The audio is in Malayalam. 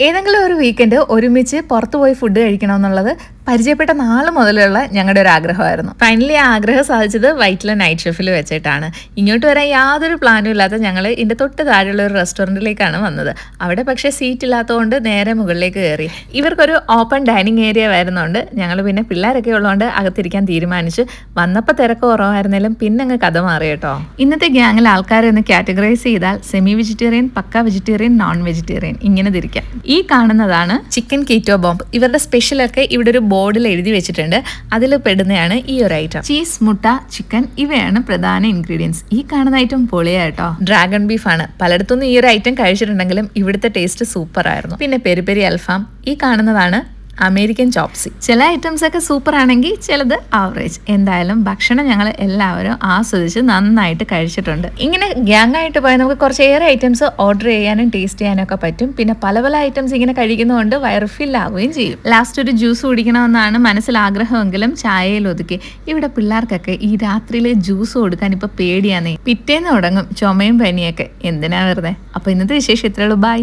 ഏതെങ്കിലും ഒരു വീക്കെൻഡ് ഒരുമിച്ച് പുറത്തുപോയി ഫുഡ് കഴിക്കണമെന്നുള്ളത് പരിചയപ്പെട്ട നാൾ മുതലുള്ള ഞങ്ങളുടെ ഒരു ആഗ്രഹമായിരുന്നു. ഫൈനലി ആ ആഗ്രഹം സാധിച്ചത് വൈറ്റിലെ നൈറ്റ് ഷെഫിൽ വെച്ചിട്ടാണ്. ഇങ്ങോട്ട് വരാൻ യാതൊരു പ്ലാനും ഇല്ലാത്ത ഞങ്ങൾ ഇതിന്റെ തൊട്ട് താഴെയുള്ള ഒരു റെസ്റ്റോറന്റിലേക്കാണ് വന്നത്. അവിടെ പക്ഷേ സീറ്റ് ഇല്ലാത്തതുകൊണ്ട് നേരെ മുകളിലേക്ക് കയറി ഇവർക്കൊരു ഓപ്പൺ ഡൈനിങ് ഏരിയ വരുന്നതുകൊണ്ട് ഞങ്ങൾ പിന്നെ പിള്ളേരൊക്കെ ഉള്ളതുകൊണ്ട് അകത്തിരിക്കാൻ തീരുമാനിച്ചു വന്നപ്പോൾ തിരക്ക് കുറവായിരുന്നാലും പിന്നെ അങ്ങ് കഥ മാറി കേട്ടോ. ഇന്നത്തെ ഗ്യാങ്ങിൽ ആൾക്കാരെ ഒന്ന് കാറ്റഗറൈസ് ചെയ്താൽ semi vegetarian pakka vegetarian non vegetarian ഇങ്ങനെ തിരിക്കാം. ഈ കാണുന്നതാണ് ചിക്കൻ കീറ്റോ ബോംബ് ഇവരുടെ സ്പെഷ്യലൊക്കെ ഇവിടെ ഒരു ബോർഡിൽ എഴുതി വെച്ചിട്ടുണ്ട്. അതിൽ പെടുന്നതാണ് ഈ ഒരു ഐറ്റം ചീസ് മുട്ട ചിക്കൻ ഇവയാണ് പ്രധാന ഇൻഗ്രീഡിയൻസ് ഈ കാണുന്ന ഐറ്റം പൊളിയാട്ടോ ഡ്രാഗൺ ബീഫ് ആണ്. പലയിടത്തുനിന്ന് ഈ ഒരു ഐറ്റം കഴിച്ചിട്ടുണ്ടെങ്കിലും ഇവിടുത്തെ ടേസ്റ്റ് സൂപ്പർ ആയിരുന്നു. പിന്നെ പെരി പെരി അൽഫാം. ഈ കാണുന്നതാണ് അമേരിക്കൻ ചോപ്സി. ചില ഐറ്റംസ് ഒക്കെ സൂപ്പർ ആണെങ്കിൽ ചിലത് ആവറേജ് എന്തായാലും ഭക്ഷണം ഞങ്ങൾ എല്ലാവരും ആസ്വദിച്ച് നന്നായിട്ട് കഴിച്ചിട്ടുണ്ട്. ഇങ്ങനെ ഗ്യാങ് ആയിട്ട് പോയാൽ നമുക്ക് കുറച്ചേറെ ഐറ്റംസ് ഓർഡർ ചെയ്യാനും ടേസ്റ്റ് ചെയ്യാനും ഒക്കെ പറ്റും. പിന്നെ പല പല ഐറ്റംസ് ഇങ്ങനെ കഴിക്കുന്നതുകൊണ്ട് വയറ് ആവുകയും ചെയ്യും. ലാസ്റ്റ് ഒരു ജ്യൂസ് കുടിക്കണമെന്നാണ് മനസ്സിൽ ആഗ്രഹമെങ്കിലും ചായയിൽ ഒതുക്കി. ഇവിടെ പിള്ളേർക്കൊക്കെ ഈ രാത്രിയിലെ ജ്യൂസ് കൊടുക്കാൻ ഇപ്പൊ പേടിയാന്നേ. പിറ്റേന്ന് തുടങ്ങും ചുമയും പനിയൊക്കെ. എന്തിനാ വെറുതെ? അപ്പൊ ഇന്നത്തെ വിശേഷം ഇത്രയുള്ളൂ ബൈ